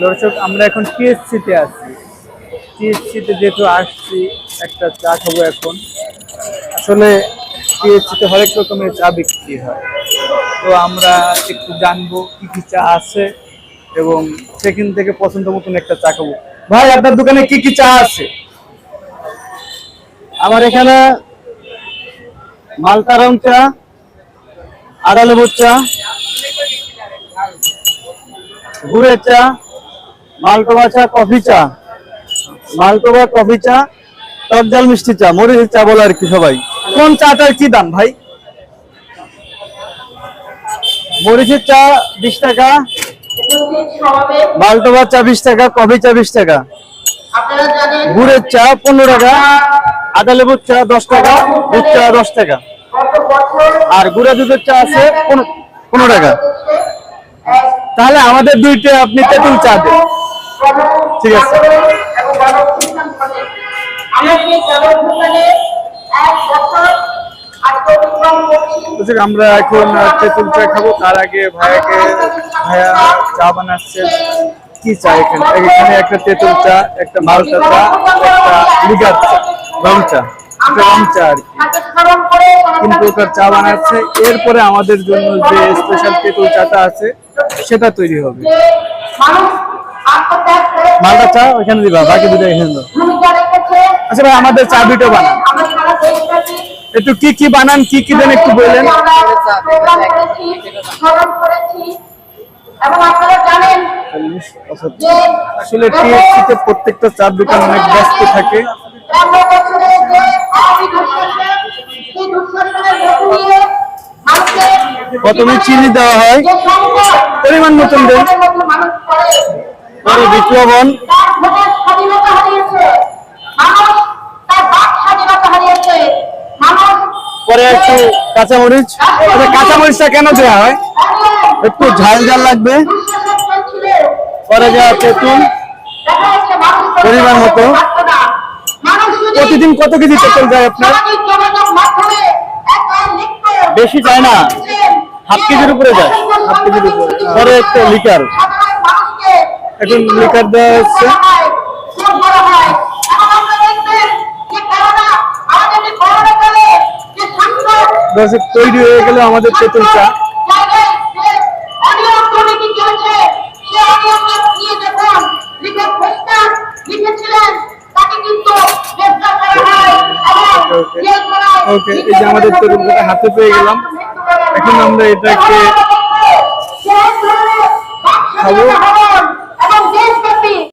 দর্শক, আমরা এখন টিএসসিতে আছি। টিএসসিতে যেহেতু আসছি, একটা চা খাব এখন। আসলে টিএসসিতে হরেক রকমের চা বিক্রি হয়। তো আমরা একটু জানব কি কি চা আছে এবং সেখান থেকে পছন্দ মতন একটা চা খাব। ভাই, আপনার দোকানে কি কি চা আছে? আমার এখানে মালটা রং চা, আদা লেবুর চা, গুড়ের চা মালটোবা চা, কফি চা। মালটোবা কফি চা টকজাল মিষ্টি চা মরিচের চা বলে আর কি সবাই। কোন চাটার কি দাম ভাই? মরিচের চা বিশ টাকা মালটোবা চা বিশ টাকা, কফি চা বিশ টাকা। গুড়ের চা পনেরো টাকা, আদা লেবুর চা দশ টাকা, দুধ চা দশ টাকা। আর গুড়া দুধের চা আছে পনেরো টাকা। তাহলে আমাদের দুইটা আপনি তেঁতুল চা দেন। ঠিক আছে। আমরা এখন তেঁতুল চা খাব। তার আগে ভাইয়াকে, ভাইয়া চা বানাচ্ছেন। কি চা এখানে? এখানে একটা তেঁতুল চা, একটা মালটা চা, একটা লিগার চা, রং চা। রং চা আর কি। তিন প্রকার চা বানাচ্ছে। এরপরে আমাদের জন্য যে স্পেশাল তেঁতুল চাটা আছে, সেটা তৈরি হবে। করে চা ওইখানে দিবা, বাকি দুটো এখানে আচ্ছা ভাই, আমাদের চা বানান। একটু কি কি বানান, কি কি দেন একটু বললেন। প্রত্যেকটা চার দোকান অনেক ব্যস্ত থাকে। প্রথমে চিনি দেওয়া হয়। পরিমাণ মতন দেন। স্বাধীনতা হারিয়েছে। মানুষ পরে একটু কাঁচামরিচ। আচ্ছা কাঁচামরিচটা কেন দেওয়া হয়? একটু ঝাল ঝাল লাগবে। পরে দেওয়া তেঁতুল। পরিমাণ মতো। প্রতিদিন কত কেজি তেঁতুল যায় আপনার? বেশি যায় না। হাফ কেজির উপরে যায়। হাফ কেজির উপরে। পরে একটু মানুষকে এখন লিকার দেওয়া হচ্ছে। দর্শক তৈরি হয়ে গেল আমাদের তেঁতুল চা। ওকে, এই যে আমাদের তেঁতুল হাতে পেয়ে গেলাম। এখন আমরা এটাকে খাব।